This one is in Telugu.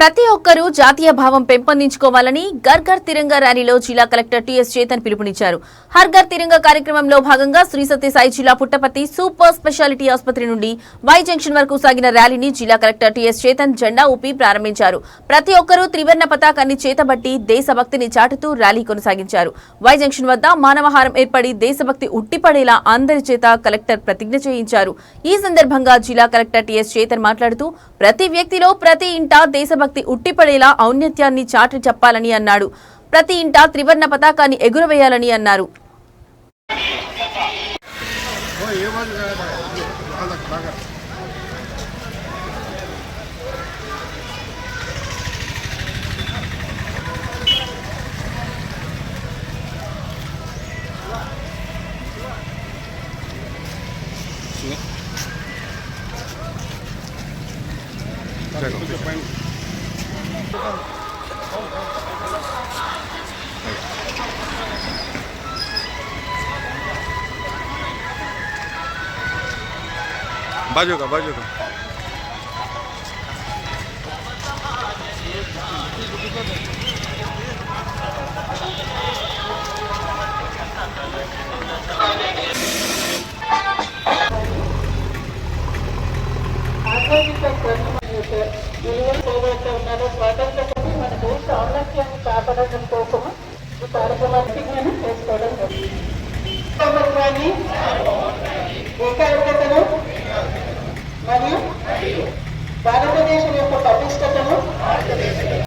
ప్రతి ఒక్కరూ జాతీయ భావం పెంపొందించుకోవాలని గర్గర్ తిరంగా ర్యాలీలో జిల్లా కలెక్టర్ టీఎస్ చేతన్ పిలుపునిచ్చారు. హర్గర్ తిరంగా కార్యక్రమంలో భాగంగా శ్రీ సత్యసాయి జిల్లా పుట్టపర్తి సూపర్ స్పెషాలిటీ ఆసుపత్రి నుండి వై జంక్షన్ వరకు సాగిన ర్యాలీని జిల్లా కలెక్టర్ టీఎస్ చేతన్ జెండా ఊపి ప్రారంభించారు. ప్రతి ఒక్కరూ త్రివర్ణ పతాకాన్ని చేతబట్టి దేశభక్తిని చాటుతూ ర్యాలీ కొనసాగించారు. వై జంక్షన్ వద్ద మానవహారం ఏర్పడి దేశభక్తి ఉట్టిపడేలా అందరి చేత కలెక్టర్ ప్రతిజ్ఞ చేయించారు. ఈ సందర్భంగా జిల్లా కలెక్టర్ టీఎస్ చేతన్ మాట్లాడుతూ ప్రతి వ్యక్తిలో ప్రతి ఇంట దేశభక్తి ఉట్టిపడేలా ఔన్నత్యాన్ని చాటి చెప్పాలని అన్నాడు. ప్రతి ఇంట త్రివర్ణ పతాకాన్ని ఎగురవేయాలని అన్నారు. ఓ 맞아가 맞아가 Thank you. విలువలు ఉన్నారో స్వాతంత్రం మన దేశ ఔన్నత్యాన్ని కాపాడడం కోసము ఈ కార్యక్రమాన్ని చేసుకోవడం కానీ ఏకాగ్రతను మరియు భారతదేశ